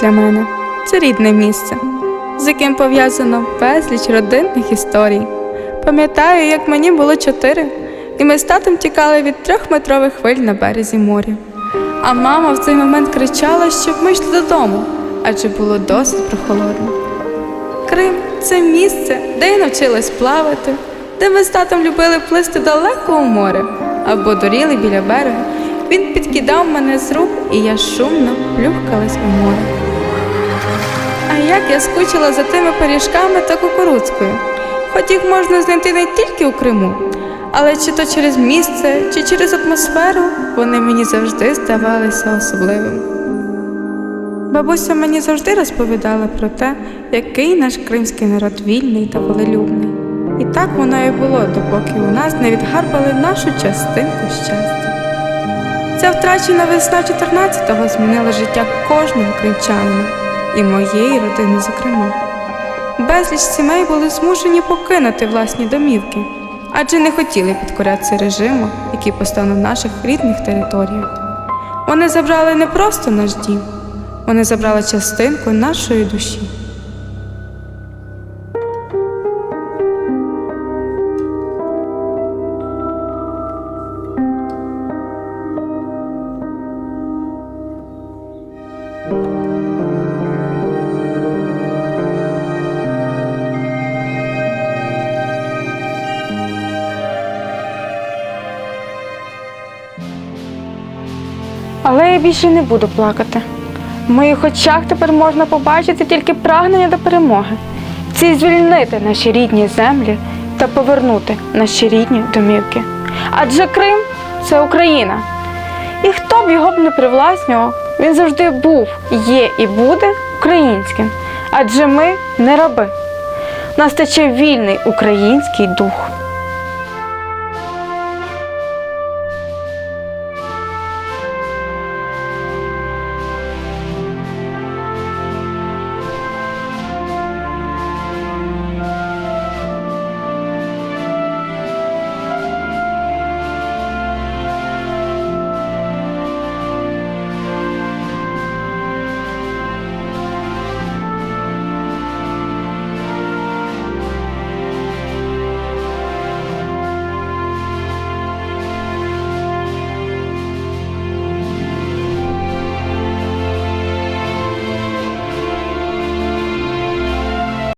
для мене це рідне місце, з яким пов'язано безліч родинних історій. Пам'ятаю, як мені було чотири, і ми з татом тікали від трьохметрових хвиль на березі моря. А мама в цей момент кричала, щоб ми йшли додому, адже було досить прохолодно. Крим це місце, де я навчилась плавати, де ми з татом любили плисти далеко у море або доріли біля берега. Він підкидав мене з рук, і я шумно плюхкалась у море. А як я скучила за тими пиріжками та кукурудзкою. Хоч їх можна знайти не тільки у Криму, але чи то через місце, чи через атмосферу, вони мені завжди здавалися особливими. Бабуся мені завжди розповідала про те, який наш кримський народ вільний та волелюбний. І так воно і було, допоки у нас не відгарбали нашу частинку щастя. Ця втрачена весна 14-го змінила життя кожного кримчанина і моєї родини, зокрема. Безліч сімей були змушені покинути власні домівки, адже не хотіли підкорятися режиму, який постав на наших рідних територіях. Вони забрали не просто наш дім, вони забрали частинку нашої душі. Але я більше не буду плакати. В моїх очах тепер можна побачити тільки прагнення до перемоги. Це звільнити наші рідні землі та повернути наші рідні домівки. Адже Крим це Україна. І хто б його б не привласнював, він завжди був, є і буде українським. Адже ми не раби. Нас тече вільний український дух.